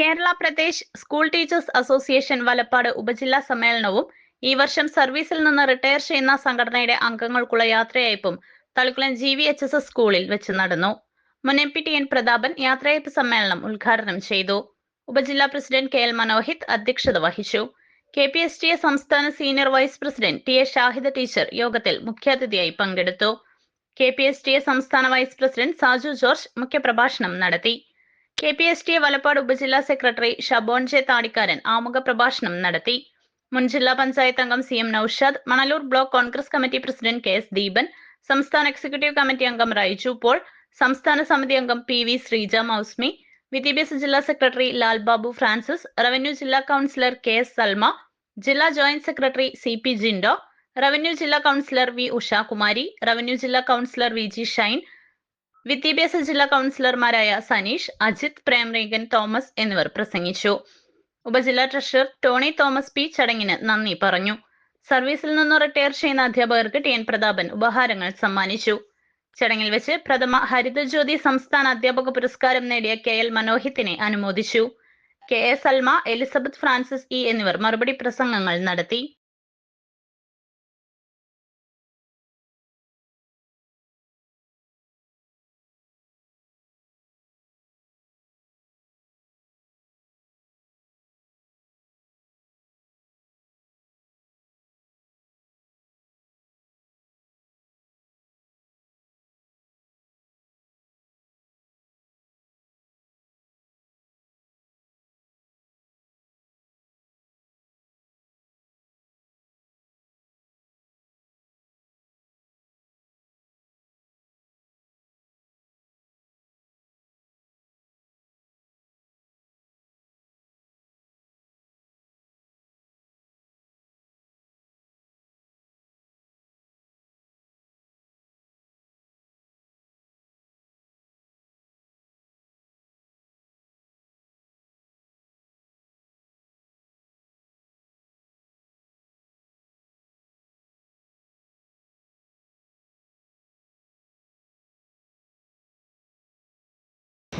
Kerala Pradesh school teachers association Valappad ഉപജില്ലാ സമ്മേളനവും ഈ വർഷം സർവീസിൽ നിന്ന് റിട്ടയർ ചെയ്യുന്ന സംഘടനയുടെ അംഗങ്ങൾക്കുള്ള യാത്രയയപ്പും Thalikulam G V H S S സ്കൂളിൽ വെച്ച് നടന്നു. മുൻ M P T N Prathapan യാത്രയയപ്പ് സമ്മേളനം ഉദ്ഘാടനം ചെയ്തു. ഉപജില്ലാ പ്രസിഡന്റ് കെ എൽ മനോഹിത് അധ്യക്ഷത വഹിച്ചു. K P S T A സംസ്ഥാന senior vice president T A Shahida teacher യോഗത്തിൽ മുഖ്യാതിഥിയായി പങ്കെടുത്തു. K P S T A സംസ്ഥാന വൈസ് പ്രസിഡന്റ് സാജു ജോർജ് മുഖ്യപ്രഭാഷണം നടത്തി. K P S T Valappad ഉപജില്ലാ സെക്രട്ടറി ഷബോൺ ജെ താടിക്കാരൻ ആമുഖ പ്രഭാഷണം നടത്തി. മുൻ ജില്ലാ പഞ്ചായത്ത് അംഗം C M Noushad Manalur block Congress committee president K S Deepan സംസ്ഥാന എക്സിക്യൂട്ടീവ് കമ്മിറ്റി അംഗം റൈജു പോൾ സംസ്ഥാന സമിതി അംഗം പി വി ശ്രീജ മൗസ്മി വിദ്യാഭ്യാസ ജില്ലാ സെക്രട്ടറി ലാൽബാബു ഫ്രാൻസിസ് റവന്യൂ ജില്ലാ കൌൺസിലർ കെ എസ് സൽമ ജില്ലാ joint secretary C P Jindo revenue ജില്ലാ കൌൺസിലർ വി ഉഷാകുമാരി റവന്യൂ ജില്ലാ കൌൺസിലർ വി ജി ഷൈൻ വിദ്യാഭ്യാസ ജില്ലാ കൗൺസിലർമാരായ സനീഷ് അജിത് പ്രേംരേഖൻ തോമസ് എന്നിവർ പ്രസംഗിച്ചു. ഉപജില്ലാ ട്രഷറർ ടോണി തോമസ് പി ചടങ്ങിന് നന്ദി പറഞ്ഞു. സർവീസിൽ നിന്ന് റിട്ടയർ ചെയ്യുന്ന അധ്യാപകർക്ക് ടി എൻ പ്രതാപൻ ഉപഹാരങ്ങൾ സമ്മാനിച്ചു. ചടങ്ങിൽ വെച്ച് പ്രഥമ ഹരിതജ്യോതി സംസ്ഥാന അധ്യാപക പുരസ്കാരം നേടിയ കെ എൽ മനോഹിത്തിനെ അനുമോദിച്ചു. K A Salma Elizabeth Francis E എന്നിവർ മറുപടി പ്രസംഗങ്ങൾ നടത്തി.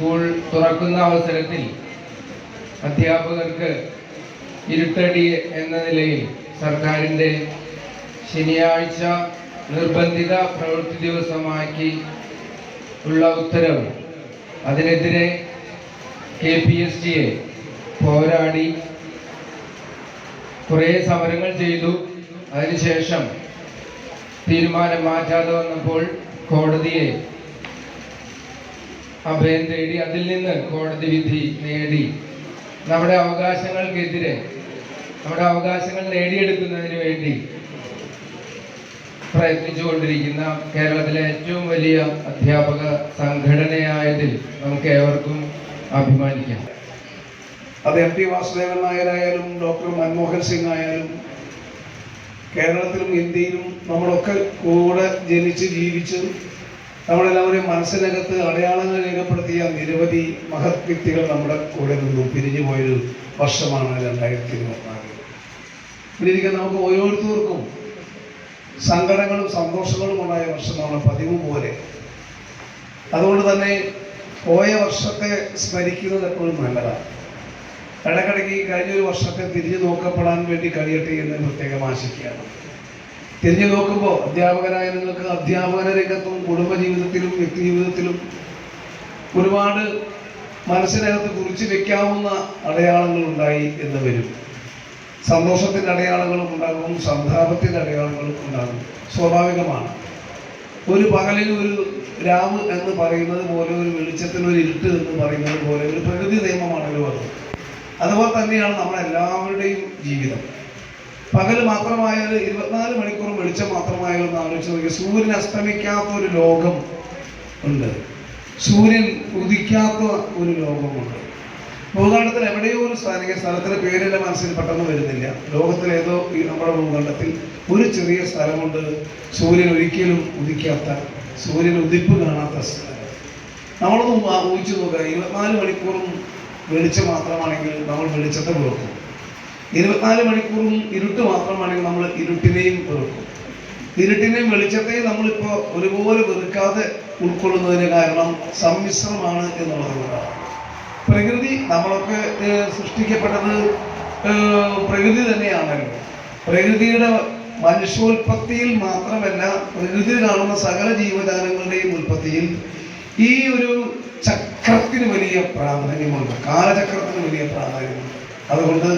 സ്കൂൾ തുറക്കുന്ന അവസരത്തിൽ അധ്യാപകർക്ക് ഇരുട്ടടി എന്ന നിലയിൽ സർക്കാരിന്റെ ശനിയാഴ്ച നിർബന്ധിത പ്രവൃത്തി ദിവസമാക്കി ഉള്ള ഉത്തരവ്. അതിനെതിരെ K P S T A പോരാടി കുറേ സമരങ്ങൾ ചെയ്തു. അതിനുശേഷം തീരുമാനം മാറ്റാതെ വന്നപ്പോൾ കോടതിയെ അഭയം തേടി അതിൽ നിന്ന് കോടതി വിധി നേടി. നമ്മുടെ അവകാശങ്ങൾക്കെതിരെ നമ്മുടെ അവകാശങ്ങൾ നേടിയെടുക്കുന്നതിന് വേണ്ടി പ്രയത്നിച്ചുകൊണ്ടിരിക്കുന്ന കേരളത്തിലെ ഏറ്റവും വലിയ അധ്യാപക സംഘടനയായതിൽ നമുക്ക് ഏവർക്കും അഭിമാനിക്കാം. അത് എം ടി വാസുദേവൻ നായരായാലും ഡോക്ടർ മൻമോഹൻ സിംഗ് ആയാലും കേരളത്തിലും ഇന്ത്യയിലും നമ്മളൊക്കെ കൂടെ ജനിച്ച് ജീവിച്ച് നമ്മളെല്ലാവരെയും മനസ്സിനകത്ത് അടയാളങ്ങൾ രേഖപ്പെടുത്തിയ നിരവധി മഹത് വ്യക്തികൾ നമ്മുടെ കൂടെ നിന്നും. പിരിഞ്ഞു പോയൊരു വർഷമാണ് രണ്ടായിരത്തി ഇരുപത്തിനാല്. പിന്നെ നമുക്ക് ഓരോരുത്തർക്കും സങ്കടങ്ങളും സന്തോഷങ്ങളും ഉണ്ടായ വർഷമാണ് പതിവ് പോലെ. അതുകൊണ്ട് തന്നെ പോയ വർഷത്തെ സ്മരിക്കുന്നത് എപ്പോഴും നല്ലതാണ്. ഇടക്കിടയ്ക്ക് കഴിഞ്ഞൊരു വർഷത്തെ തിരിഞ്ഞു നോക്കപ്പെടാൻ വേണ്ടി കഴിയട്ടെ എന്ന് പ്രത്യേകം ആശിക്കുകയാണ്. തിരിഞ്ഞു നോക്കുമ്പോൾ അധ്യാപകരായ നിങ്ങൾക്ക് അധ്യാപന രംഗത്തും കുടുംബജീവിതത്തിലും വ്യക്തിജീവിതത്തിലും ഒരുപാട് മനസ്സിനകത്ത് കുറിച്ച് വെക്കാവുന്ന അടയാളങ്ങൾ ഉണ്ടായി എന്ന് വരും. സന്തോഷത്തിന്റെ അടയാളങ്ങളും ഉണ്ടാകും സന്താപത്തിന്റെ അടയാളങ്ങളും ഉണ്ടാകും. സ്വാഭാവികമാണ്. ഒരു പകലിൽ ഒരു രാവ് എന്ന് പറയുന്നത് പോലെ ഒരു വെളിച്ചത്തിൽ ഒരു ഇരുട്ട് എന്ന് പറയുന്നത് പോലെ ഒരു പ്രകൃതി നിയമമാണല്ലോ അത്. അതുപോലെ തന്നെയാണ് നമ്മളെല്ലാവരുടെയും ജീവിതം. പകൽ മാത്രമായാലും ഇരുപത്തിനാല് മണിക്കൂർ വെളിച്ചം മാത്രമായാലും ഒന്ന് ആലോചിച്ച് നോക്കി സൂര്യൻ അസ്തമിക്കാത്ത ഒരു ലോകം ഉണ്ട്. സൂര്യൻ ഉദിക്കാത്ത ഒരു ലോകമുണ്ട്. ഭൂഖണ്ഡത്തിൽ എവിടെയോ ഒരു സ്ഥാനിക സ്ഥലത്തിന്റെ പേര് മനസ്സിൽ പെട്ടെന്ന് വരുന്നില്ല. ലോകത്തിലേതോ ഈ നമ്മുടെ ഭൂഖണ്ഡത്തിൽ ഒരു ചെറിയ സ്ഥലമുണ്ട്. സൂര്യൻ ഒരിക്കലും ഉദിക്കാത്ത സൂര്യൻ ഉദിപ്പ് കാണാത്ത സ്ഥലം. നമ്മളൊന്ന് ഊഹിച്ചു നോക്കുക. ഇരുപത്തിനാല് മണിക്കൂറും വെളിച്ചം മാത്രമാണെങ്കിൽ നമ്മൾ വെളിച്ചത്തെ വെറുക്കും ഇരുപത്തിനാല് മണിക്കൂറും ഇരുട്ട് മാത്രമാണെങ്കിൽ നമ്മൾ ഇരുട്ടിനെയും വെറുക്കും. ഇരുട്ടിനെയും വെളിച്ചത്തെയും നമ്മളിപ്പോൾ ഒരുപോലെ വെറുക്കാതെ ഉൾക്കൊള്ളുന്നതിന് കാരണം സമ്മിശ്രമാണ് എന്നുള്ളതുകൊണ്ടാണ് പ്രകൃതി നമ്മളൊക്കെ സൃഷ്ടിക്കപ്പെട്ടത് പ്രകൃതി തന്നെയാണല്ലോ. പ്രകൃതിയുടെ മനുഷ്യോൽപത്തിയിൽ മാത്രമല്ല പ്രകൃതി കാണുന്ന സകല ജീവജാലങ്ങളുടെയും ഉൽപ്പത്തിയിൽ ഈ ഒരു ചക്രത്തിന് വലിയ പ്രാധാന്യമുണ്ട്. കാലചക്രത്തിന് വലിയ പ്രാധാന്യമുണ്ട്. അതുകൊണ്ട്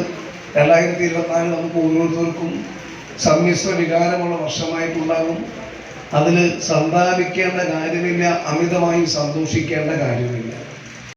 രണ്ടായിരത്തി ഇരുപത്തിനാല് നമുക്ക് ഓരോരുത്തർക്കും സമ്മിശ്ര വികാരമുള്ള വർഷമായിട്ടുണ്ടാകും. അതിൽ സന്താപിക്കേണ്ട കാര്യമില്ല അമിതമായി സന്തോഷിക്കേണ്ട കാര്യമില്ല.